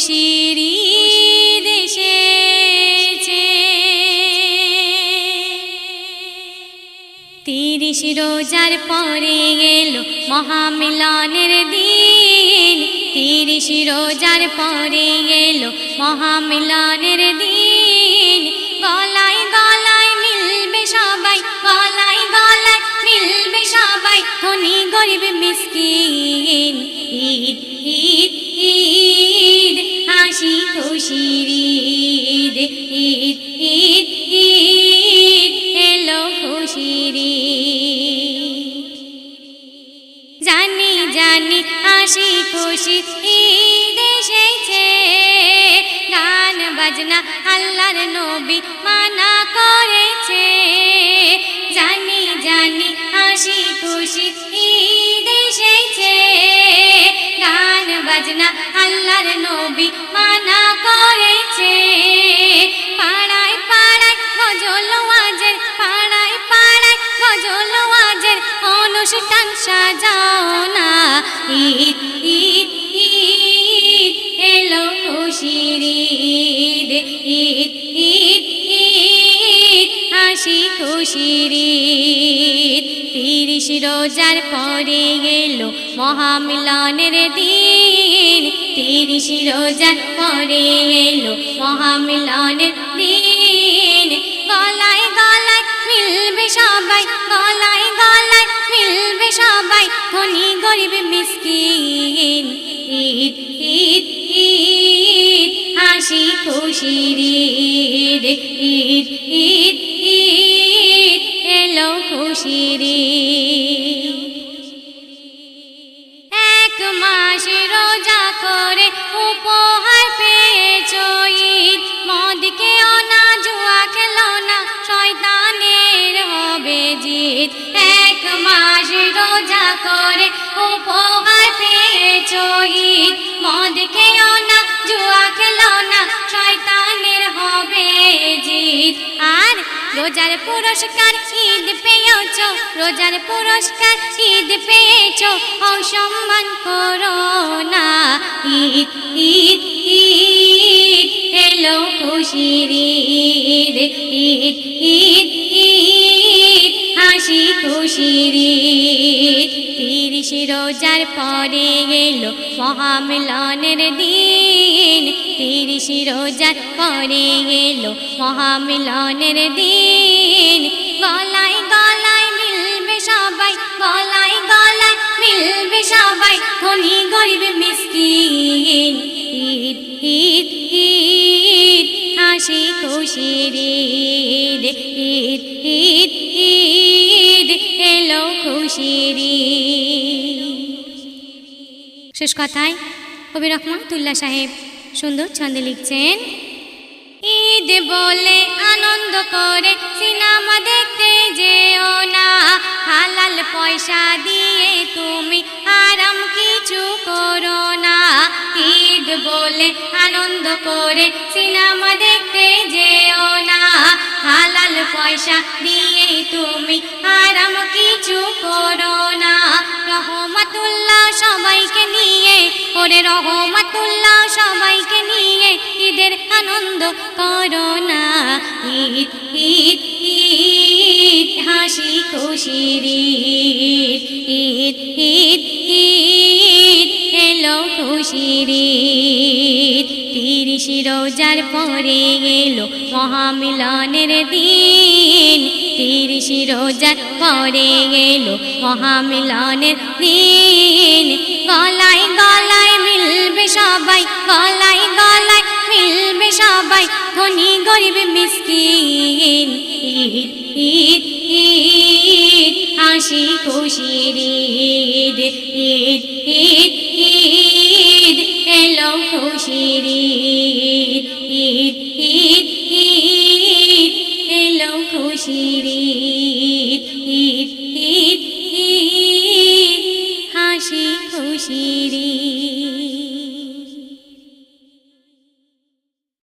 খুশিরি দেশে তিরিশ রোজার পরে গেল মহামিলনের দিন। তিরিশ রোজার পরে গেল মহামিলনের দিন। গলায় গলায় মিলবে সবাই, গলায় গলায় মিলবে সবাই। ধনী গরিব মিসকিন খুশি এসেছে। গান, বাজনা আল্লাহর নবী মানা করেছে। জানি জানি হাসি, খুশি এসেছে। গান, বাজনা আল্লাহর নবী মানা অনুষ্ঠান সাজাও না। ঈদ এলো খুশির ঈদ। ঈদ ঈদ হাসি খুশির তিরিশ রোজার পরে গেল মহামিলনের দিন। তিরিশ রোজার পরে এলো মহামিলনের দিন। গরিব মিসকিন, ঈদ ঈদ ঈদ, হাসি খুশির ঈদ ঈদ ঈদ ঈদ, এলো খুশির এক মাস রোজা করে উপহার পেয়েছ ঈদ মদকে অনা জুয়া খেলো না, শয়তানের হবে জিত এক মাস রোজা করে উপহার পেয়েছ ঈদ মদকে অনা জুয়া খেলো না, শয়তানের হবে জিত। আর রোজার পুরস্কার ঈদ পেয়েছ, রোজার পুরস্কার ঈদ পেয়েছ, অসম্মান করো না। ঈদ ঈদ ঈদ, এলো খুশির ঈদ। ঈদ ঈদ ঈদ, হাসি খুশির রোজার পরে এলো মহামিলনের দিন। তিরিশ রোজার পরে এলো মহামিলনের দিন। গলায় গলায় মিলবে সবাই, গলায় গলায় মিলবে সবাই, ধনী গরিব মিসকিন। হাসি খুশির ঈদ ঈদ ঈদ ঈদ, এলো খুশির শেষ কথায় কবি রহমাতুল্লাহ সাহেব সুন্দর ছন্দে লিখছেন, ঈদ বলে আনন্দ করে, সিনেমা দেখতে যেও না। হালাল পয়সা দিয়ে তুমি আরাম কিছু করো না। ঈদ বলে আনন্দ করে, সিনেমা দেখতে যেও না। হালাল পয়সা দিয়ে তুমি আরাম কিছু করো না। রহমাতুল্লাহ নিয়ে ওরে রহমাতুল্লাহ সবাইকে নিয়ে ঈদের আনন্দ করো না। ঈদ ঈদ ঈদ, হাসি খুশির ঈদ। ঈদ ঈদ এলো ঈদ। তিরিশ রোজার পরে এলো মহামিলনের দিন। তিরিশ রোজার পরে এলো মহামিলনের দিন। গলায় গলায় মিলবে সবাই, গলায় গলায় মিলবে সবাই। ধনী, গরিব, মিসকিন, ঈদ ঈদ হাসি, খুশির ঈদ ঈদ ঈদ ঈদ।